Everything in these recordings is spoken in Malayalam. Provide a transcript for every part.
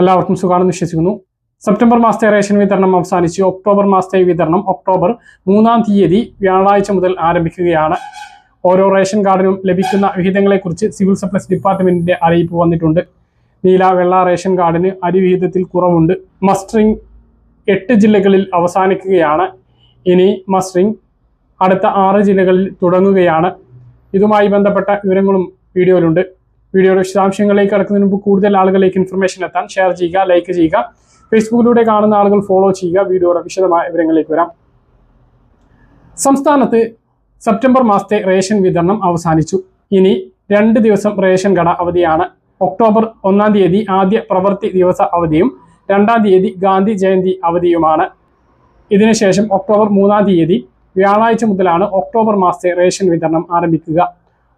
എല്ലാവർക്കും സുഖമാണെന്ന് വിശ്വസിക്കുന്നു. സെപ്റ്റംബർ മാസത്തെ റേഷൻ വിതരണം അവസാനിച്ച്. ഒക്ടോബർ മാസത്തെ വിതരണം ഒക്ടോബർ മൂന്നാം തീയതി വ്യാഴാഴ്ച മുതൽ ആരംഭിക്കുകയാണ്. ഓരോ റേഷൻ കാർഡിനും ലഭിക്കുന്ന വിഹിതങ്ങളെക്കുറിച്ച് സിവിൽ സപ്ലൈസ് ഡിപ്പാർട്ട്മെന്റിന്റെ അറിയിപ്പ് വന്നിട്ടുണ്ട്. നീല വെള്ള റേഷൻ കാർഡിന് അരി വിഹിതത്തിൽ കുറവുണ്ട്. മസ്റ്ററിംഗ് എട്ട് ജില്ലകളിൽ അവസാനിക്കുകയാണ്. ഇനി മസ്റ്ററിംഗ് അടുത്ത ആറ് ജില്ലകളിൽ തുടങ്ങുകയാണ്. ഇതുമായി ബന്ധപ്പെട്ട വിവരങ്ങളും വീഡിയോയിലുണ്ട്. വീഡിയോയുടെ വിശദാംശങ്ങളിലേക്ക് കടക്കുന്നതിന് മുമ്പ് കൂടുതൽ ആളുകളിലേക്ക് ഇൻഫർമേഷൻ എത്താൻ ഷെയർ ചെയ്യുക ലൈക്ക് ചെയ്യുക. ഫേസ്ബുക്കിലൂടെ കാണുന്ന ആളുകൾ ഫോളോ ചെയ്യുക. വീഡിയോയുടെ വിശദമായ വിവരങ്ങളിലേക്ക് വരാം. സംസ്ഥാനത്ത് സെപ്റ്റംബർ മാസത്തെ റേഷൻ വിതരണം അവസാനിച്ചു. ഇനി രണ്ട് ദിവസം റേഷൻ കട അവധിയാണ്. ഒക്ടോബർ ഒന്നാം തീയതി ആദ്യ പ്രവൃത്തി ദിവസ അവധിയും രണ്ടാം തീയതി ഗാന്ധി ജയന്തി അവധിയുമാണ്. ഇതിനുശേഷം ഒക്ടോബർ മൂന്നാം തീയതി വ്യാഴാഴ്ച മുതലാണ് ഒക്ടോബർ മാസത്തെ റേഷൻ വിതരണം ആരംഭിക്കുക.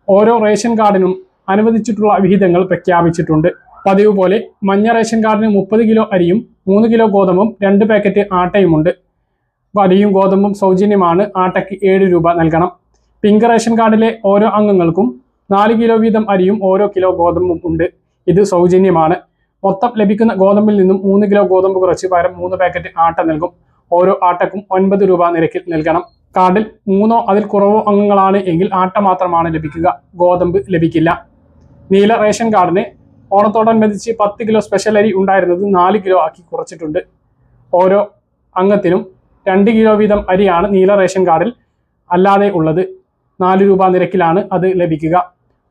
ഓരോ റേഷൻ കാർഡിനും അനുവദിച്ചിട്ടുള്ള വിഹിതങ്ങൾ പ്രഖ്യാപിച്ചിട്ടുണ്ട്. പതിവ് പോലെ മഞ്ഞ റേഷൻ കാർഡിന് മുപ്പത് കിലോ അരിയും മൂന്ന് കിലോ ഗോതമ്പും രണ്ട് പാക്കറ്റ് ആട്ടയുമുണ്ട്. അരിയും ഗോതമ്പും സൗജന്യമാണ്. ആട്ടയ്ക്ക് ഏഴ് രൂപ നൽകണം. പിങ്ക് റേഷൻ കാർഡിലെ ഓരോ അംഗങ്ങൾക്കും നാല് കിലോ വീതം അരിയും ഓരോ കിലോ ഗോതമ്പും ഉണ്ട്. ഇത് സൗജന്യമാണ്. മൊത്തം ലഭിക്കുന്ന ഗോതമ്പിൽ നിന്നും മൂന്ന് കിലോ ഗോതമ്പ് കുറച്ച് പകരം മൂന്ന് പാക്കറ്റ് ആട്ട നൽകും. ഓരോ ആട്ടക്കും ഒൻപത് രൂപ നിരക്കിൽ നൽകണം. കാർഡിൽ മൂന്നോ അതിൽ കുറവോ അംഗങ്ങളാണ് എങ്കിൽ ആട്ട മാത്രമാണ് ലഭിക്കുക. ഗോതമ്പ് ലഭിക്കില്ല. നീല റേഷൻ കാർഡിന് ഓണത്തോടനുബന്ധിച്ച് പത്ത് കിലോ സ്പെഷ്യൽ അരി ഉണ്ടായിരുന്നത് നാല് കിലോ ആക്കി കുറച്ചിട്ടുണ്ട്. ഓരോ അംഗത്തിനും രണ്ട് കിലോ വീതം അരിയാണ് നീല റേഷൻ കാർഡിൽ അല്ലാതെ ഉള്ളത്. നാല് രൂപ നിരക്കിലാണ് അത് ലഭിക്കുക.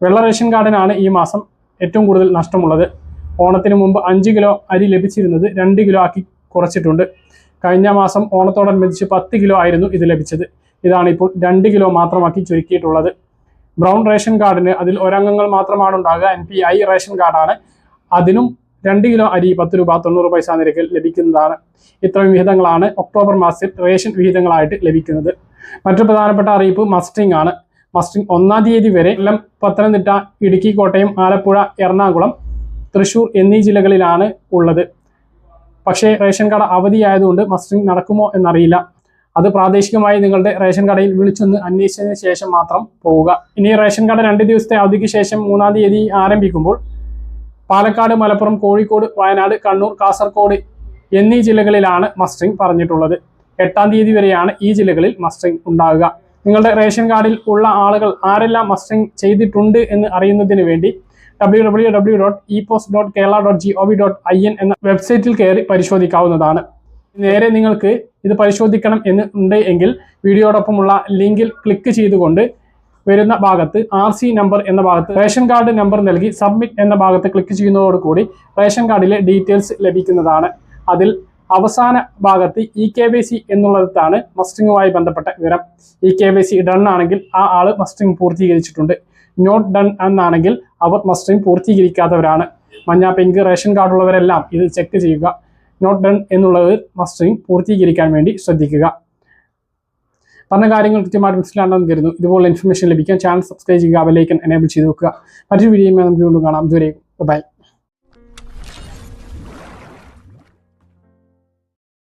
വെള്ള റേഷൻ കാർഡിനാണ് ഈ മാസം ഏറ്റവും കൂടുതൽ നഷ്ടമുള്ളത്. ഓണത്തിന് മുമ്പ് അഞ്ച് കിലോ അരി ലഭിച്ചിരുന്നത് രണ്ട് കിലോ ആക്കി കുറച്ചിട്ടുണ്ട്. കഴിഞ്ഞ മാസം ഓണത്തോടനുബന്ധിച്ച് പത്ത് കിലോ ആയിരുന്നു ഇത് ലഭിച്ചത്. ഇതാണ് ഇപ്പോൾ രണ്ട് കിലോ മാത്രമാക്കി ചുരുക്കിയിട്ടുള്ളത്. ബ്രൗൺ റേഷൻ കാർഡിന് അതിൽ ഒരംഗങ്ങൾ മാത്രമാണ് ഉണ്ടാകുക. എൻ പി ഐ റേഷൻ കാർഡാണ്. അതിനും രണ്ട് കിലോ അരി പത്ത് രൂപ തൊണ്ണൂറ് പൈസ നിരക്കിൽ ലഭിക്കുന്നതാണ്. ഇത്രയും വിഹിതങ്ങളാണ് ഒക്ടോബർ മാസത്തിൽ റേഷൻ വിഹിതങ്ങളായിട്ട് ലഭിക്കുന്നത്. മറ്റു പ്രധാനപ്പെട്ട അറിയിപ്പ് മസ്റ്റിംഗ് ആണ്. മസ്റ്റിംഗ് ഒന്നാം തീയതി വരെ കൊല്ലം പത്തനംതിട്ട ഇടുക്കി കോട്ടയം ആലപ്പുഴ എറണാകുളം തൃശൂർ എന്നീ ജില്ലകളിലാണ് ഉള്ളത്. പക്ഷേ റേഷൻ കാർഡ് അവധിയായതുകൊണ്ട് മസ്റ്റിംഗ് നടക്കുമോ എന്നറിയില്ല. അത് പ്രാദേശികമായി നിങ്ങളുടെ റേഷൻ കടയിൽ വിളിച്ചൊന്ന് അന്വേഷിച്ചതിന് ശേഷം മാത്രം പോവുക. ഇനി റേഷൻ കട രണ്ട് ദിവസത്തെ അവധിക്ക് ശേഷം മൂന്നാം തീയതി ആരംഭിക്കുമ്പോൾ പാലക്കാട് മലപ്പുറം കോഴിക്കോട് വയനാട് കണ്ണൂർ കാസർഗോഡ് എന്നീ ജില്ലകളിലാണ് മസ്റ്ററിംഗ് പറഞ്ഞിട്ടുള്ളത്. എട്ടാം തീയതി വരെയാണ് ഈ ജില്ലകളിൽ മസ്റ്ററിംഗ് ഉണ്ടാകുക നിങ്ങളുടെ റേഷൻ കാർഡിൽ ഉള്ള ആളുകൾ ആരെല്ലാം മസ്റ്ററിംഗ് ചെയ്തിട്ടുണ്ട് എന്ന് അറിയുന്നതിന് വേണ്ടി ഡബ്ല്യൂ എൻ എന്ന വെബ്സൈറ്റിൽ കയറി പരിശോധിക്കാവുന്നതാണ്. നേരെ നിങ്ങൾക്ക് ഇത് പരിശോധിക്കണം എന്ന് ഉണ്ട് എങ്കിൽ വീഡിയോടൊപ്പമുള്ള ലിങ്കിൽ ക്ലിക്ക് ചെയ്തുകൊണ്ട് വരുന്ന ഭാഗത്ത് ആർ സി നമ്പർ എന്ന ഭാഗത്ത് റേഷൻ കാർഡ് നമ്പർ നൽകി സബ്മിറ്റ് എന്ന ഭാഗത്ത് ക്ലിക്ക് ചെയ്യുന്നതോടുകൂടി റേഷൻ കാർഡിലെ ഡീറ്റെയിൽസ് ലഭിക്കുന്നതാണ്. അതിൽ അവസാന ഭാഗത്ത് ഇ കെ വൈ സി എന്നുള്ളതാണ് മസ്റ്റിങ്ങുമായി ബന്ധപ്പെട്ട വിവരം. E K Y C done ആണെങ്കിൽ ആ ആൾ മസ്റ്റിംഗ് പൂർത്തീകരിച്ചിട്ടുണ്ട്. നോട്ട് ഡൺ എന്നാണെങ്കിൽ അവർ മസ്റ്റിംഗ് പൂർത്തീകരിക്കാത്തവരാണ്. മഞ്ഞ പെങ്ക് റേഷൻ കാർഡുള്ളവരെല്ലാം ഇത് ചെക്ക് ചെയ്യുക. നോട്ട് ഡൺ എന്നുള്ളത് മസ്റ്ററിംഗ് പൂർത്തീകരിക്കാൻ വേണ്ടി ശ്രദ്ധിക്കുക. പറഞ്ഞ കാര്യങ്ങൾ കൃത്യമായിട്ട് മനസ്സിലാണെന്ന് കരുതുന്നു. ഇതുപോലുള്ള ഇൻഫർമേഷൻ ലഭിക്കാൻ ചാനൽ സബ്സ്ക്രൈബ് ചെയ്യുക അവലേക്കൻ എനേബിൾ ചെയ്ത് വെക്കുക. മറ്റൊരു വീഡിയോയുമായി നമുക്ക് വീണ്ടും കാണാം. ഇതുവരെയും ബൈ